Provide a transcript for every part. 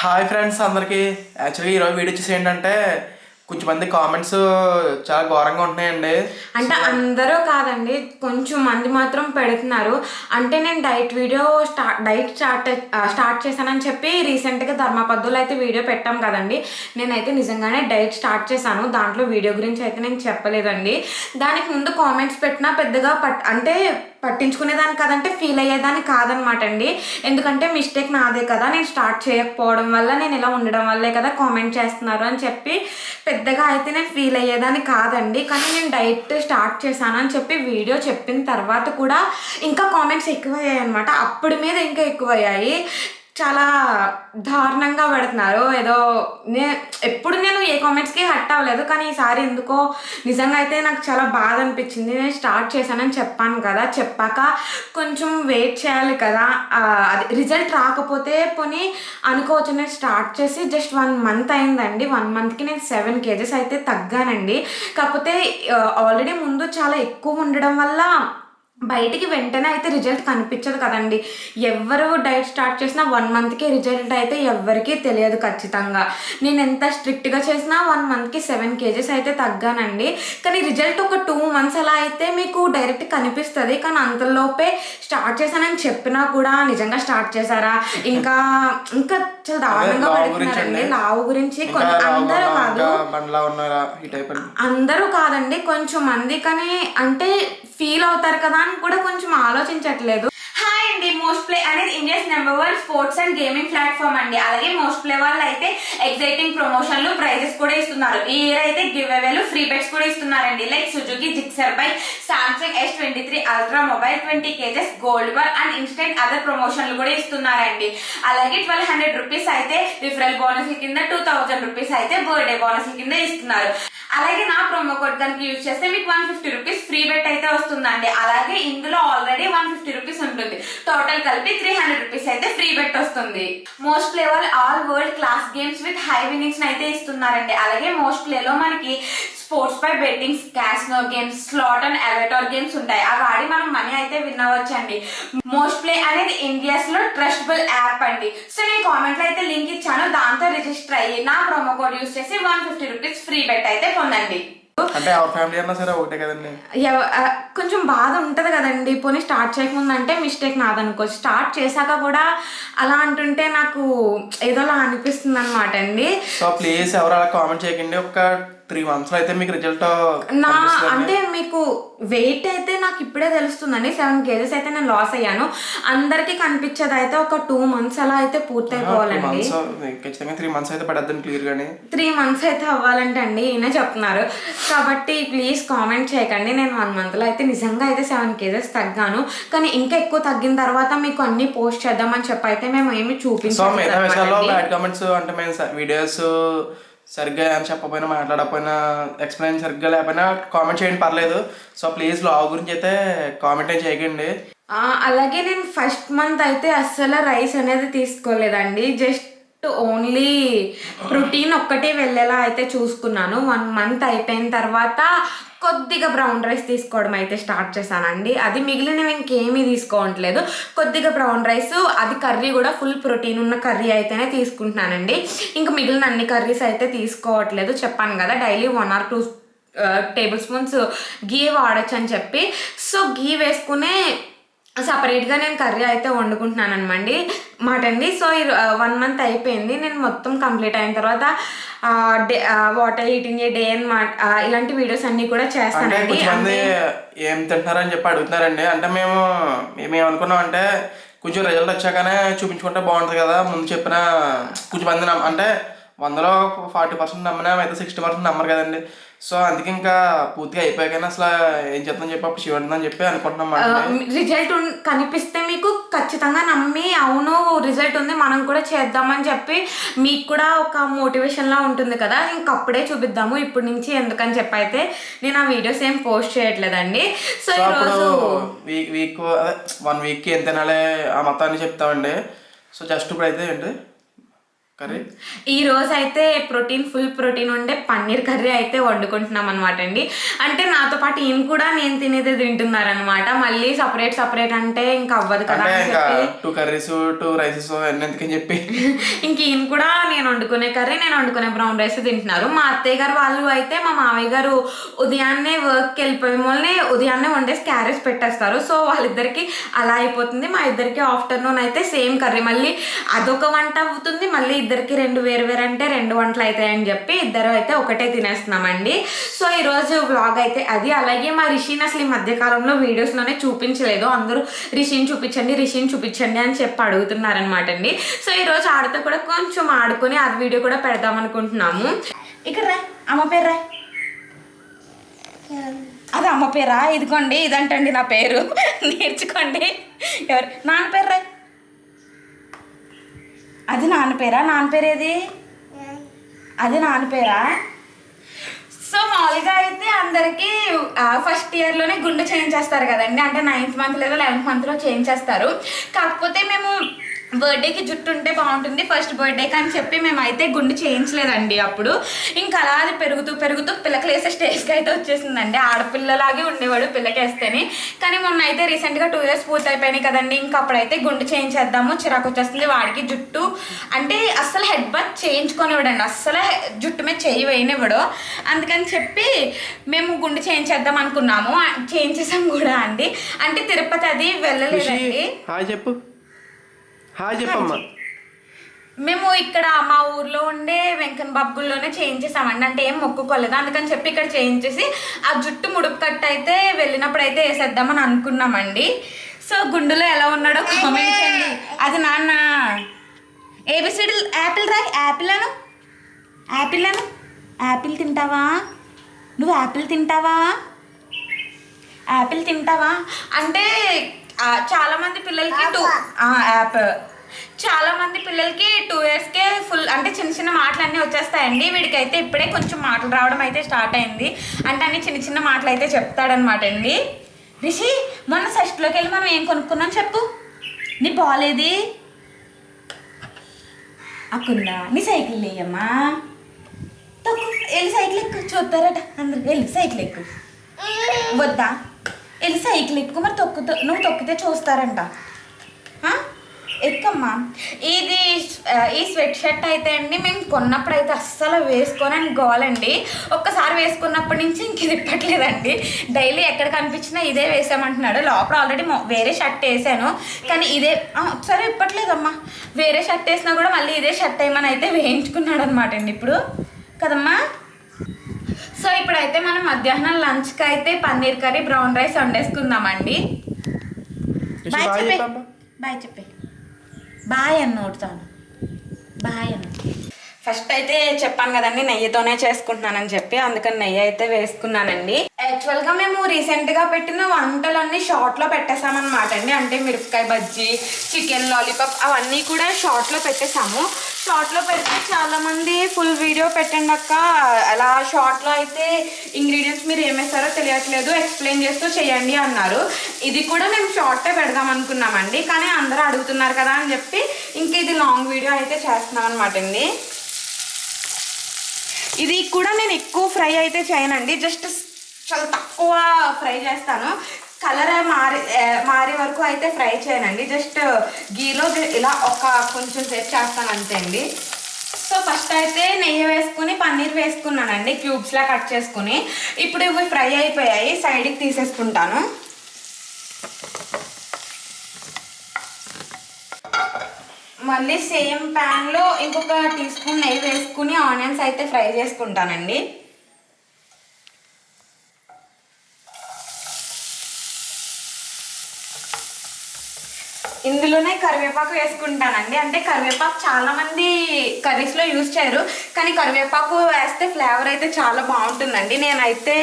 Hi friends అందరికీ. యాక్చువల్గా ఈరోజు వీడియో వచ్చేసి ఏంటంటే కొంచెం మంది కామెంట్స్ చాలా ఘోరంగా ఉంటున్నాయండి. అంటే అందరూ కాదండి కొంచెం మంది మాత్రం పెడుతున్నారు. అంటే నేను diet video start diet start start చేశానని చెప్పి రీసెంట్గా ధర్మపద్దులు అయితే వీడియో పెట్టాం కదండి. నేనైతే నిజంగానే డైట్ స్టార్ట్ చేశాను. దాంట్లో వీడియో గురించి అయితే నేను చెప్పలేదండి. దానికి ముందు కామెంట్స్ పెట్టినా పెద్దగా పట్ అంటే పట్టించుకునేదాన్ని కాదంటే ఫీల్ అయ్యేదాన్ని కాదనమాట అండి. ఎందుకంటే మిస్టేక్ నాదే కదా నేను స్టార్ట్ చేయకపోవడం వల్ల నేను ఇలా ఉండడం వల్లే కదా కామెంట్ చేస్తున్నారు అని చెప్పి పెద్దగా అయితే నేను ఫీల్ అయ్యేదాన్ని కాదండి. కానీ నేను డైట్ స్టార్ట్ చేశాను అని చెప్పి వీడియో చెప్పిన తర్వాత కూడా ఇంకా కామెంట్స్ ఎక్కువయ్యాయి అనమాట అప్పుడు మీద ఇంకా ఎక్కువయ్యాయి. చాలా దారుణంగా పెడుతున్నారు. ఏదో నే ఎప్పుడు నేను ఏ కామెంట్స్కి హట్ అవ్వలేదు కానీ ఈసారి ఎందుకో నిజంగా అయితే నాకు చాలా బాధ అనిపించింది. నేను స్టార్ట్ చేశానని చెప్పాను కదా చెప్పాక కొంచెం వెయిట్ చేయాలి కదా. అది రిజల్ట్ రాకపోతే పోనీ అనుకోవచ్చు. నేను స్టార్ట్ చేసి జస్ట్ వన్ మంత్ అయిందండి. వన్ మంత్కి నేను సెవెన్ కేజెస్ అయితే తగ్గానండి. కాకపోతే ఆల్రెడీ ముందు చాలా ఎక్కువ ఉండడం వల్ల బయటికి వెంటనే అయితే రిజల్ట్ కనిపించదు కదండి. ఎవరు డైట్ స్టార్ట్ చేసినా వన్ మంత్కి రిజల్ట్ అయితే ఎవ్వరికీ తెలియదు ఖచ్చితంగా. నేను ఎంత స్ట్రిక్ట్గా చేసినా వన్ మంత్కి సెవెన్ కేజెస్ అయితే తగ్గానండి. కానీ రిజల్ట్ ఒక టూ మంత్స్ అలా అయితే మీకు డైరెక్ట్ కనిపిస్తుంది. కానీ అంతలోపే స్టార్ట్ చేశానని చెప్పినా కూడా నిజంగా స్టార్ట్ చేశారా? ఇంకా ఇంకా చాలా దారుణంగా పెడుతున్నారండి. లావు గురించి అందరూ కాదు. అందరూ కాదండి కొంచెం మంది. కానీ అంటే ఫీల్ అవుతారు కదా అని కూడా కొంచెం ఆలోచించట్లేదు. హాయ్ అండి మోస్ట్ ప్లే అనేది India's number one sports and gaming platform అండి. అలాగే మోస్ట్ ప్లే వాళ్ళు అయితే ఎగ్జైటింగ్ ప్రమోషన్లు ప్రైజెస్ కూడా ఇస్తున్నారు. ఈ ఇయర్ అయితే గివ్ అవేలు ఫ్రీ బెట్స్ కూడా ఇస్తున్నారండి. Like Suzuki Gixxer by Samsung S twenty three Ultra mobile twenty KGs gold bar and instant other ప్రమోషన్లు కూడా ఇస్తున్నారండి. అలాగే ట్వెల్వ్ హండ్రెడ్ రూపీస్ అయితే రిఫరల్ బోనస్ కింద టూ థౌజండ్ రూపీస్ అయితే బర్త్డే బోనస్ కింద ఇస్తున్నారు. అలాగే నా ప్రోమో కోడ్ కనుక యూజ్ చేస్తే మీకు one fifty rupees free bet అయితే వస్తుందండి. అలాగే ఇందులో ఆల్రెడీ వన్ ఫిఫ్టీ రూపీస్ ఉంటుంది. టోటల్ కలిపి త్రీ హండ్రెడ్ రూపీస్ అయితే ఫ్రీ బెట్ వస్తుంది. మోస్ట్ ప్లే వాళ్ళు all world class games with high winnings అయితే ఇస్తున్నారండి. అలాగే మోస్ట్ ప్లేలో మనకి sports pi bettings casino games slot and avatar games ఉంటాయి. అవి ఆడి మనం మనీ అయితే విన్ మోస్ట్ ప్లే అనేది ఇండియాస్లో ట్రస్టబుల్ యాప్ అండి. సో నేను కామెంట్లో అయితే లింక్ ఇచ్చాను. దాంతో రిజిస్టర్ అయ్యి నా ప్రోమో కోడ్ యూస్ చేసి one fifty rupees free bet అయితే పొందండి. అంటే ఎవరి ఫ్యామిలీ అన్నా సరే ఒకటే కదండి. కొంచెం బాధ ఉంటుంది కదండి. పోనీ స్టార్ట్ చేయకముందు అంటే మిస్టేక్ నాదనుకో. స్టార్ట్ చేశాక కూడా అలా అంటుంటే నాకు ఏదోలా అనిపిస్తుంది అనమాట అండి. సో ప్లీజ్ ఎవరు అలా కామెంట్ చేయకండి. ఒక త్రీ మంత్స్లో అయితే మీకు రిజల్ట్ నా అంటే మీకు వెయిట్ అయితే నాకు ఇప్పుడే తెలుస్తుందండి. సెవెన్ కేజెస్ అయితే నేను లాస్ అయ్యాను. అందరికీ కనిపించేది అయితే ఒక టూ మంత్స్ అలా అయితే పూర్తి అయిపోవాలండి మంత్స్ ఖచ్చితంగా త్రీ మంత్స్ అయితే పడద్దని క్లియర్ గానీ. త్రీ మంత్స్ అయితే అవ్వాలంటే అండి ఈయన చెప్తున్నారు. కాబట్టి ప్లీజ్ కామెంట్ చేయకండి. నేను వన్ మంత్లో అయితే నిజంగా అయితే సెవెన్ కేజెస్ తగ్గాను. కానీ ఇంకా ఎక్కువ తగ్గిన తర్వాత మీకు అన్ని పోస్ట్ చేద్దామని చెప్పి అయితే మేము ఏమి సో మిగతా విషయాల్లో చూపించాలి బ్యాడ్ కామెంట్స్ అంటే మేము వీడియోస్ సరిగ్గా ఏమైనా చెప్పకపోయినా మాట్లాడకపోయినా ఎక్స్ప్లెయిన్ సరిగ్గా లేకపోయినా కామెంట్ చేయండి పర్లేదు. సో ప్లీజ్ లా గురించి అయితే కామెంట్ చేయకండి. అలాగే నేను ఫస్ట్ మంత్ అయితే అస్సలు రైస్ అనేది తీసుకోలేదండి. జస్ట్ ఓన్లీ ప్రోటీన్ ఒక్కటే వెళ్ళేలా అయితే చూసుకున్నాను. వన్ మంత్ అయిపోయిన తర్వాత కొద్దిగా బ్రౌన్ రైస్ తీసుకోవడం అయితే స్టార్ట్ చేశానండి. అది మిగిలినవి ఇంకేమీ తీసుకోవట్లేదు. కొద్దిగా బ్రౌన్ రైస్ అది కర్రీ కూడా ఫుల్ ప్రోటీన్ ఉన్న కర్రీ అయితేనే తీసుకుంటున్నానండి. ఇంకా మిగిలిన అన్ని కర్రీస్ అయితే తీసుకోవట్లేదు. చెప్పాను కదా daily one or two tablespoons ghee వాడచ్చు అని చెప్పి. సో గీ వేసుకునే సపరేట్గా నేను కర్రీ అయితే వండుకుంటున్నాను అనమండి మాట అండి సో వన్ మంత్ అయిపోయింది. నేను మొత్తం కంప్లీట్ అయిన తర్వాత డే వాటర్ ఈటింగ్ డే ఆ, ఇలాంటి వీడియోస్ అన్నీ కూడా చేస్తానండి. ఏం తింటున్నారని చెప్పి అడుగుతున్నారండి. అంటే మేము మేము ఏమనుకున్నాం అంటే కొంచెం రిజల్ట్ వచ్చాకనే చూపించుకుంటే బాగుంటుంది కదా. ముందు చెప్పిన కొంచెం మంది అంటే వందలో ఫార్టీ పర్సెంట్ నమ్మినా అయితే సిక్స్టీ పర్సెంట్ నమ్మరు కదండి. సో అందుకే ఇంకా పూర్తిగా అయిపోయాకనే అసలు ఏం చేద్దాం చెప్పి అప్పుడు చివరిదని చెప్పి అనుకుంటున్నాం రిజల్ట్ కనిపిస్తే మీకు ఖచ్చితంగా నమ్మి అవును రిజల్ట్ ఉంది మనం కూడా చేద్దామని చెప్పి మీకు కూడా ఒక మోటివేషన్లా ఉంటుంది కదా. ఇంకప్పుడే చూపిద్దాము ఇప్పటి నుంచి ఎందుకని చెప్పి అయితే నేను ఆ వీడియోస్ ఏం పోస్ట్ చేయట్లేదండి. సో ఈరోజు వీక్ వీక్ వన్ వీక్కి ఎంత తినాలి ఆ మొత్తాన్ని చెప్తామండి. సో జస్ట్ ఇప్పుడు అయితే ఏంటి? కర్రీ? ఈ రోజు అయితే ప్రోటీన్ ఫుల్ ప్రోటీన్ ఉండే పన్నీర్ కర్రీ అయితే వండుకుంటున్నాం అనమాట అండి అంటే నాతో పాటు ఈయన కూడా నేను తినేదే తింటున్నారనమాట మళ్ళీ సపరేట్ సపరేట్ అంటే ఇంకా అవ్వదు కదా అని చెప్పి. టూ కర్రీస్ టూ రైసెస్ అన్నీ ఎందుకని చెప్పి. ఇంక ఈయన కూడా నేను వండుకునే కర్రీ నేను వండుకునే బ్రౌన్ రైస్ తింటున్నారు. మా అత్తయ్య గారు వాళ్ళు అయితే మా మామయ్య గారు ఉదయాన్నే వర్క్కి వెళ్ళిపోయే వాళ్ళని ఉదయాన్నే వండేసి క్యారెట్స్ పెట్టేస్తారు. సో వాళ్ళిద్దరికి అలా అయిపోతుంది. మా ఇద్దరికి ఆఫ్టర్నూన్ అయితే సేమ్ కర్రీ. మళ్ళీ అదొక వంట అవుతుంది. మళ్ళీ ఇద్దరికి రెండు వేరు వేరు అంటే రెండు వంటలు అవుతాయని చెప్పి ఇద్దరు అయితే ఒకటే తినేస్తున్నామండి. సో ఈరోజు వ్లాగ్ అయితే అది. అలాగే మా రిషిని అసలు ఈ మధ్యకాలంలో వీడియోస్లోనే చూపించలేదు. అందరూ రిషిని చూపించండి రిషిని చూపించండి అని చెప్పి అడుగుతున్నారనమాట అండి సో ఈరోజు ఆడితో కూడా కొంచెం ఆడుకొని అది వీడియో కూడా పెడదాం అనుకుంటున్నాము. ఇక్కడ రా అమ్మ పేరు రా. అది అమ్మ పేరా? ఇదిగోండి ఇదంటండి నా పేరు. నేర్చుకోండి. ఎవరు? నాన్న పేరు రా. అది నాన్న పేరా? నాన్న పేరు ఏది అది నాన్న పేరా? సో మామూలుగా అయితే అందరికీ ఫస్ట్ ఇయర్లోనే గుండె చేంజ్ చేస్తారు కదండి. అంటే నైన్త్ మంత్ లేదా లెవెన్త్ మంత్లో చేంజ్ చేస్తారు. కాకపోతే మేము బర్త్డేకి జుట్టు ఉంటే బాగుంటుంది ఫస్ట్ బర్త్డేకి అని చెప్పి మేము అయితే గుండు చేయించలేదండి అప్పుడు. ఇంకా అలా అది పెరుగుతూ పెరుగుతూ పిల్లకి వేసే స్టేజ్కి అయితే వచ్చేసిందండి. ఆడపిల్లలాగే ఉండేవాడు పిల్లకేస్తేనే. కానీ మొన్న అయితే రీసెంట్గా టూ ఇయర్స్ పూర్తి అయిపోయినాయి కదండి ఇంకా అప్పుడైతే గుండు చేయించేద్దాము చిరాకు వచ్చేస్తుంది. వాడికి జుట్టు అంటే అస్సలు హెడ్ బాత్ చేయించుకొనివ్వడండి. అస్సలు జుట్టు మీద చేయి వేయనివ్వడు. అందుకని చెప్పి మేము గుండు చేయించేద్దాం అనుకున్నాము. చేయించేసాం కూడా అండి. అంటే తిరుపతి అది వెళ్ళలేదండి. చెప్పు. హాయ్ చెప్పమ్మా. మేము ఇక్కడ మా ఊర్లో ఉండే వెంకన్న బాబుల్లోనే చేయించేసామండి అంటే ఏం మొక్కుకోలేదు. అందుకని చెప్పి ఇక్కడ చేయించేసి ఆ జుట్టు ముడుపు కట్ అయితే వెళ్ళినప్పుడు అయితే వేసేద్దామని అనుకున్నామండి. సో గుండులో ఎలా ఉన్నాడో కామెంట్ చేయండి. అది నాన్న. ఏబిసిడి యాపిల్ రా యాపిల్ అను యాపిల్ అను యాపిల్ తింటావా? నువ్వు యాపిల్ తింటావా? యాపిల్ తింటావా? అంటే చాలా మంది పిల్లలకి టూ యాప్ చాలా మంది పిల్లలకి టూ ఇయర్స్కే ఫుల్ అంటే చిన్న చిన్న మాటలు అన్నీ వచ్చేస్తాయండి. వీడికైతే ఇప్పుడే కొంచెం మాటలు రావడం అయితే స్టార్ట్ అయింది. అంటే అన్ని చిన్న చిన్న మాటలు అయితే చెప్తాడనమాట అండి. రిషి మొన్న ఫస్ట్లోకి వెళ్ళి మనం ఏం కొనుక్కున్నాం చెప్పు. నీ బాలేది అక్కుందా? నీ సైకిల్ లేయమ్మా. తొక్కు. వెళ్ళి సైకిల్ ఎక్కు. చూస్తారట అందరు వెళ్ళి సైకిల్ ఎక్కు. వద్దా? వెళ్ళి సైకిల్ ఎక్కువ మరి తొక్కుతూ నువ్వు తొక్కితే చూస్తారంట. ఎక్కమ్మా? ఇది ఈ స్వెట్ షర్ట్ అయితే అండి మేము కొన్నప్పుడు అయితే అస్సలు వేసుకోనని గోలండి ఒక్కసారి వేసుకున్నప్పటి నుంచి ఇంక ఇది ఇప్పట్లేదండి. డైలీ ఎక్కడ కనిపించినా ఇదే వేసామంటున్నాడు. లోపల ఆల్రెడీ వేరే షర్ట్ వేసాను. కానీ ఇదే సరే ఇప్పట్లేదమ్మా. వేరే షర్ట్ వేసినా కూడా మళ్ళీ ఇదే షర్ట్ వేయమని అయితే వేయించుకున్నాడు అనమాట అండి ఇప్పుడు. కదమ్మా? సో ఇప్పుడైతే మనం మధ్యాహ్నం లంచ్కి అయితే పన్నీర్ కర్రీ బ్రౌన్ రైస్ వండేసుకుందామండి. బాయ్ చెప్పే. బాయ్ చెప్పే. బాయ్ అన్న నోడుతాను బాయ్ అన్న. ఫస్ట్ అయితే చెప్పాను కదండి నెయ్యితోనే చేసుకుంటున్నానని చెప్పి అందుకని నెయ్యి అయితే వేసుకున్నానండి. యాక్చువల్గా మేము రీసెంట్గా పెట్టిన వంటలన్నీ షార్ట్లో పెట్టేసామన్నమాట అండి. అంటే మిరపకాయ బజ్జీ చికెన్ లాలీపాప్ అవన్నీ కూడా షార్ట్లో పెట్టేసాము షార్ట్లో పెడితే చాలామంది ఫుల్ వీడియో పెట్టండి అక్క. అలా షార్ట్లో అయితే ఇంగ్రీడియంట్స్ మీరు ఏమేస్తారో తెలియట్లేదు. ఎక్స్ప్లెయిన్ చేస్తూ చేయండి అన్నారు. ఇది కూడా మేము షార్టే పెడదాం అనుకున్నామండి. కానీ అందరూ అడుగుతున్నారు కదా అని చెప్పి ఇంక ఇది లాంగ్ వీడియో అయితే చేస్తున్నాం అనమాట అండి. ఇది కూడా నేను ఎక్కువ ఫ్రై అయితే చేయనండి. జస్ట్ చాలా తక్కువ ఫ్రై చేస్తాను. కలర్ మారి మారే వరకు అయితే ఫ్రై చేయనండి. జస్ట్ గీలో ఇలా ఒక కొంచెం సేపు చేస్తాను అంతే అండి. సో ఫస్ట్ అయితే నెయ్యి వేసుకుని పన్నీర్ వేసుకున్నానండి క్యూబ్స్లా కట్ చేసుకుని. ఇప్పుడు ఇవి ఫ్రై అయిపోయాయి సైడ్కి తీసేసుకుంటాను. మళ్ళీ సేమ్ ప్యాన్లో ఇంకొక టీ స్పూన్ నెయ్యి వేసుకుని ఆనియన్స్ అయితే ఫ్రై చేసుకుంటానండి. ఇందులోనే కరివేపాకు వేసుకుంటానండి. అంటే కరివేపాకు చాలా మంది కర్రీస్లో యూజ్ చేయరు. కానీ కరివేపాకు వేస్తే ఫ్లేవర్ అయితే చాలా బాగుంటుందండి. నేనైతే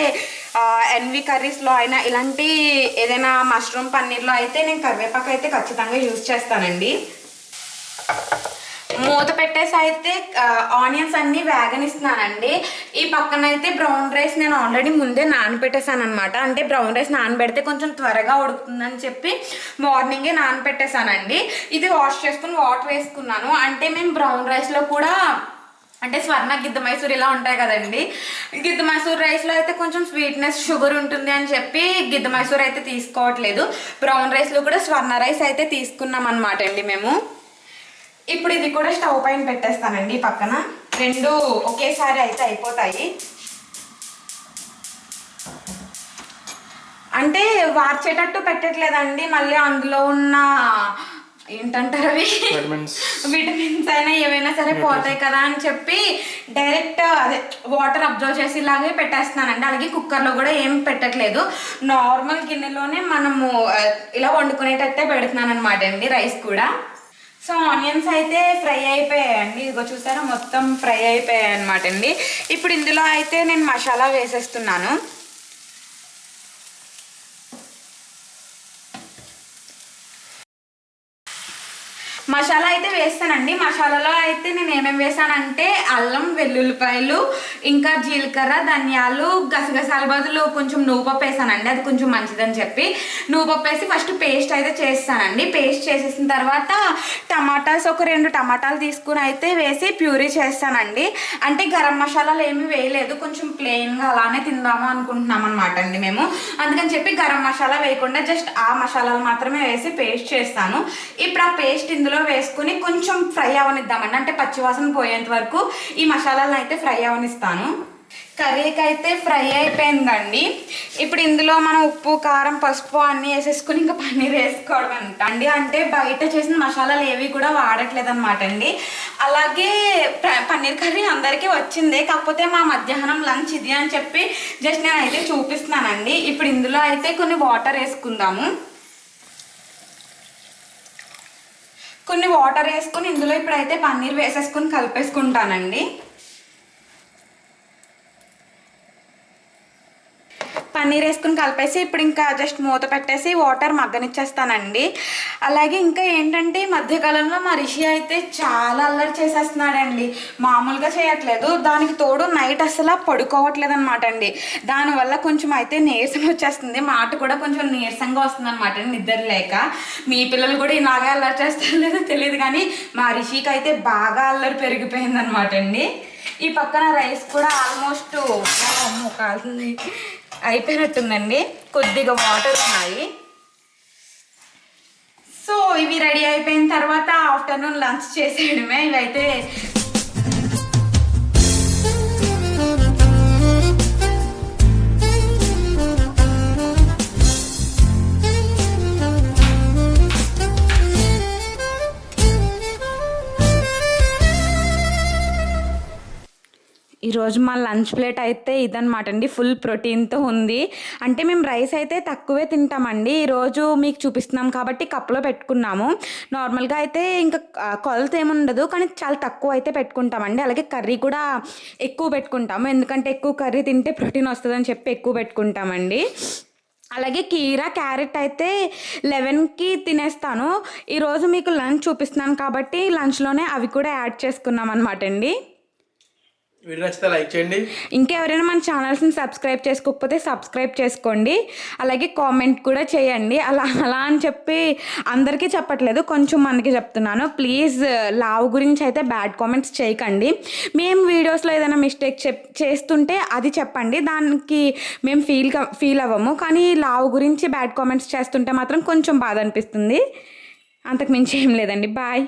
ఎన్వి కర్రీస్లో అయినా ఇలాంటి ఏదైనా మష్రూమ్ పన్నీర్లో అయితే నేను కరివేపాకు అయితే ఖచ్చితంగా యూజ్ చేస్తానండి. మూత పెట్టేసి అయితే ఆనియన్స్ అన్ని వేగనిస్తున్నానండి. ఈ పక్కన అయితే బ్రౌన్ రైస్ నేను ఆల్రెడీ ముందే నానబెట్టేసాను అనమాట అంటే బ్రౌన్ రైస్ నానబెడితే కొంచెం త్వరగా ఉడుకుతుందని చెప్పి మార్నింగే నానబెట్టేసానండి. ఇది వాష్ చేసుకుని వాటర్ వేసుకున్నాను. అంటే మేము బ్రౌన్ రైస్లో కూడా అంటే స్వర్ణ గిద్ద మైసూర్ ఇలా ఉంటాయి కదండి. గిద్ద మైసూర్ రైస్లో అయితే కొంచెం స్వీట్నెస్ షుగర్ ఉంటుంది అని చెప్పి గిద్ద మైసూర్ అయితే తీసుకోవట్లేదు. బ్రౌన్ రైస్లో కూడా స్వర్ణ రైస్ అయితే తీసుకున్నాం అనమాట అండి మేము. ఇప్పుడు ఇది కూడా స్టవ్ పైన పెట్టేస్తానండి పక్కన. రెండు ఒకేసారి అయితే అయిపోతాయి. అంటే వార్చేటట్టు పెట్టట్లేదండి. మళ్ళీ అందులో ఉన్న ఏంటంటారు అవి? విటమిన్స్. అయినా ఏవైనా సరే పోతాయి కదా అని చెప్పి డైరెక్ట్ అదే వాటర్ అబ్జర్వ్ చేసి ఇలాగే పెట్టేస్తున్నానండి. అలాగే కుక్కర్లో కూడా ఏం పెట్టట్లేదు. నార్మల్ గిన్నెలోనే మనము ఇలా వండుకునేటట్టే పెడుతున్నాను అనమాట అండి రైస్ కూడా. సో ఆనియన్స్ అయితే ఫ్రై అయిపోయాయండి. ఇదిగో చూసారా మొత్తం ఫ్రై అయిపోయాయి అనమాట అండి ఇప్పుడు ఇందులో అయితే నేను మసాలా వేసేస్తున్నాను. మసాలా అయితే వేస్తానండి. మసాలాలో అయితే నేను ఏమేమి వేసానంటే అల్లం వెల్లుల్లిపాయలు ఇంకా జీలకర్ర ధనియాలు గసగసాల బదులు కొంచెం నువ్వుపప్పు వేసానండి. అది కొంచెం మంచిదని చెప్పి నువ్వుపప్పు వేసి ఫస్ట్ పేస్ట్ అయితే చేస్తానండి. పేస్ట్ చేసేసిన తర్వాత టమాటాస్ ఒక రెండు టమాటాలు తీసుకుని అయితే వేసి ప్యూరీ చేస్తానండి. అంటే గరం మసాలాలు ఏమీ వేయలేదు. కొంచెం ప్లెయిన్గా అలానే తిందాము అనుకుంటున్నాం అనమాట అండి మేము. అందుకని చెప్పి గరం మసాలా వేయకుండా జస్ట్ ఆ మసాలాలు మాత్రమే వేసి పేస్ట్ చేస్తాను. ఇప్పుడు ఆ పేస్ట్ ఇందులో వేసుకుని కొంచెం ఫ్రై అవనిద్దామండి. అంటే పచ్చివాసన పోయేంత వరకు ఈ మసాలాలను అయితే ఫ్రై అవనిస్తాను. కర్రీకి అయితే ఫ్రై అయిపోయిందండి. ఇప్పుడు ఇందులో మనం ఉప్పు కారం పసుపు అన్నీ వేసేసుకుని ఇంకా పన్నీర్ వేసుకోవడం అంట అండి. అంటే బయట చేసిన మసాలాలు ఏవి కూడా వాడట్లేదు అనమాట అండి. అలాగే ప- పన్నీర్ కర్రీ అందరికీ వచ్చిందే. కాకపోతే మా మధ్యాహ్నం లంచ్ ఇది అని చెప్పి జస్ట్ నేను అయితే చూపిస్తున్నానండి. ఇప్పుడు ఇందులో అయితే కొన్ని వాటర్ వేసుకుందాము. కొన్ని వాటర్ వేసుకుని ఇందులో ఇప్పుడైతే పన్నీర్ వేసేసుకుని కలిపేసుకుంటానండి. పన్నీర్ వేసుకుని కలిపేసి ఇప్పుడు ఇంకా జస్ట్ మూత పెట్టేసి వాటర్ మగ్గనిచ్చేస్తానండి. అలాగే ఇంకా ఏంటంటే ఈ మధ్యకాలంలో మా రిషి అయితే చాలా అల్లరి చేసేస్తున్నాడండి. మామూలుగా చేయట్లేదు. దానికి తోడు నైట్ అసలు పడుకోవట్లేదు అనమాట అండి దానివల్ల కొంచెం అయితే నీరసం వచ్చేస్తుంది. మాట కూడా కొంచెం నీరసంగా వస్తుంది అనమాట నిద్ర లేక. మీ పిల్లలు కూడా ఇలాగే అల్లరి చేస్తారో లేదో తెలియదు కానీ మా రిషికి అయితే బాగా అల్లరి పెరిగిపోయింది అనమాట అండి. ఈ పక్కన రైస్ కూడా ఆల్మోస్ట్ అమ్మో కాలుతుంది. అయిపోయినట్టుందండి. కొద్దిగా వాటర్ ఉన్నాయి. సో ఇవి రెడీ అయిపోయిన తర్వాత ఆఫ్టర్నూన్ లంచ్ చేసేయడమే. ఇవైతే ఈరోజు మా లంచ్ ప్లేట్ అయితే ఇదనమాట అండి. ఫుల్ ప్రోటీన్తో ఉంది. అంటే మేము రైస్ అయితే తక్కువే తింటామండి. ఈరోజు మీకు చూపిస్తున్నాం కాబట్టి కప్లో పెట్టుకున్నాము. నార్మల్గా అయితే ఇంకా కొలత ఏముండదు కానీ చాలా తక్కువ అయితే పెట్టుకుంటామండి. అలాగే కర్రీ కూడా ఎక్కువ పెట్టుకుంటాము. ఎందుకంటే ఎక్కువ కర్రీ తింటే ప్రోటీన్ వస్తుందని చెప్పి ఎక్కువ పెట్టుకుంటామండి. అలాగే కీరా క్యారెట్ అయితే లెవెన్కి తినేస్తాను. ఈరోజు మీకు లంచ్ చూపిస్తున్నాను కాబట్టి లంచ్లోనే అవి కూడా యాడ్ చేసుకున్నాం అనమాట అండి. వీడియో నచ్చితే లైక్ చేయండి. ఇంకెవరైనా మన ఛానల్స్ని సబ్స్క్రైబ్ చేసుకోకపోతే సబ్స్క్రైబ్ చేసుకోండి. అలాగే కామెంట్ కూడా చేయండి. అలా అలా అని చెప్పి అందరికీ చెప్పట్లేదు. కొంచెం మనకి చెప్తున్నాను. ప్లీజ్ లావ్ గురించి అయితే బ్యాడ్ కామెంట్స్ చేయకండి. మేము వీడియోస్లో ఏదైనా మిస్టేక్ చెప్ చేస్తుంటే అది చెప్పండి. దానికి మేము ఫీల్ ఫీల్ అవ్వము. కానీ లావ్ గురించి బ్యాడ్ కామెంట్స్ చేస్తుంటే మాత్రం కొంచెం బాధ అనిపిస్తుంది. అంతకు మించి ఏం లేదండి. బాయ్.